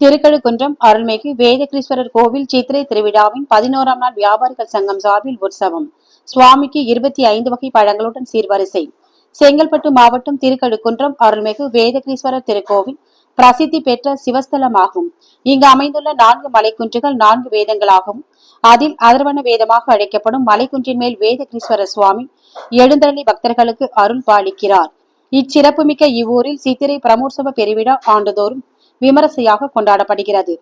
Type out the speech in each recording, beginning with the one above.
திருக்கழுக்குன்றம் அருள்மிகு வேதகிரீஸ்வரர் கோவில் சித்திரை திருவிழாவின் பதினோராம் நாள் வியாபாரிகள் சங்கம் சார்பில் உற்சவம். சுவாமிக்கு இருபத்தி ஐந்து வகை பழங்களுடன் சீர்வரிசை. செங்கல்பட்டு மாவட்டம் திருக்கழுக்குன்றம் அருள்மிகு வேதகிரீஸ்வரர் திருக்கோவில் பிரசித்தி பெற்ற சிவஸ்தலமாகும். இங்கு அமைந்துள்ள நான்கு மலைக்குன்றுகள் நான்கு வேதங்களாகவும் அதில் அதர்வன வேதமாக அழைக்கப்படும் மலைக்குன்றின் மேல் வேதகிரீஸ்வரர் சுவாமி எழுந்தள்ளி பக்தர்களுக்கு அருள் பாலிக்கிறார். இச்சிறப்புமிக்க இவ்வூரில் சித்திரை பிரமோற்சவ பெருவிழா ஆண்டுதோறும் விமரிசையாக கொண்டாடப்படுகிறது.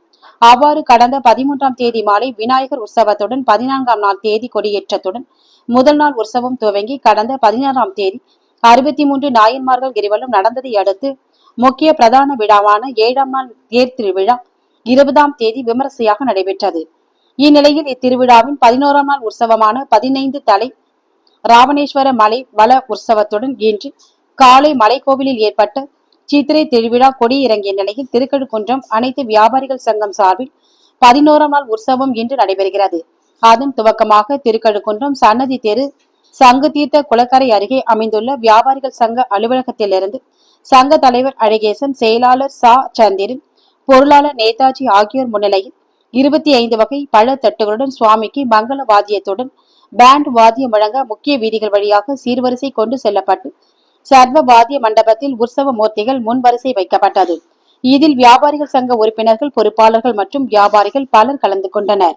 அவ்வாறு கடந்த பதிமூன்றாம் தேதி மாலை விநாயகர் உற்சவத்துடன் பதினான்காம் நாள் தேதி கொடியேற்றத்துடன் முதல் நாள் உற்சவம் துவங்கி கடந்த பதினாறாம் தேதி அறுபத்தி மூன்று நாயன்மார்கள் கிரிவலம் நடந்ததை அடுத்து முக்கிய பிரதான விழாவான ஏழாம் நாள் தேர் திருவிழா இருபதாம் தேதி விமரிசையாக நடைபெற்றது. இந்நிலையில் இத்திருவிழாவின் பதினோராம் நாள் உற்சவமான பதினைந்து தலை ராவணேஸ்வர மலை வள உற்சவத்துடன் இன்று காலை மலைக்கோவிலில் ஏற்பட்ட சித்திரை திருவிழா கொடி இறங்கிய நிலையில் திருக்கழுக்குன்றம் அனைத்து வியாபாரிகள் சங்கம் சார்பில் பதினோராம் நாள் உற்சவம் இன்று நடைபெறுகிறது. அதன் துவக்கமாக திருக்கழுக்குன்றம் சன்னதி தெரு சங்கு தீர்த்த குளக்கரை அருகே அமைந்துள்ள வியாபாரிகள் சங்க அலுவலகத்திலிருந்து சங்க தலைவர் அழகேசன் செயலாளர் சா. சந்திரன் பொருளாளர் நேதாஜி ஆகியோர் முன்னிலையில் இருபத்தி ஐந்து வகை பழ தட்டுகளுடன் சுவாமிக்கு மங்கள வாத்தியத்துடன் பேண்ட் வாத்தியம் வழங்க முக்கிய வீதிகள் வழியாக சீர்வரிசை கொண்டு செல்லப்பட்டு சர்வ வாத்திய மண்டபத்தில் உற்சவ மூர்த்திகள் முன்வரிசை வைக்கப்பட்டது. இதில் வியாபாரிகள் சங்க உறுப்பினர்கள் பொறுப்பாளர்கள் மற்றும் வியாபாரிகள் பலர் கலந்து கொண்டனர்.